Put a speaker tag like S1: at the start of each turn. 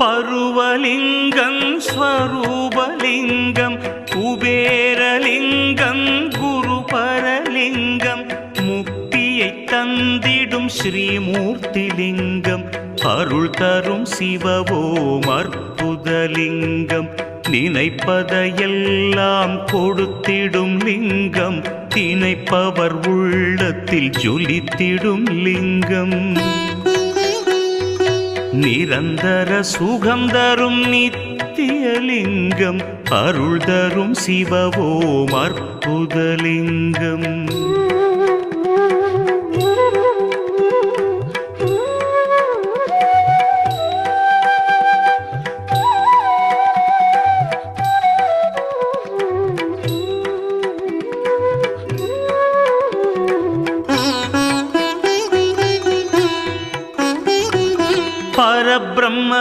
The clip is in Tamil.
S1: பருவலிங்கம் ஸ்வரூபலிங்கம் குபேரலிங்கம் குருபரலிங்கம் முக்தியை தந்திடும் ஸ்ரீமூர்த்திலிங்கம் அருள் தரும் சிவவோம் அற்புதலிங்கம் நினைப்பதையெல்லாம் கொடுத்திடும் லிங்கம் திணைப்பவர் உள்ளத்தில் ஜொலித்திடும் லிங்கம். நிரந்தர சுகம் தரும் நித்தியலிங்கம் அருள் தரும் சிவவோம் அற்புதலிங்கம். പരബ്രഹ്മ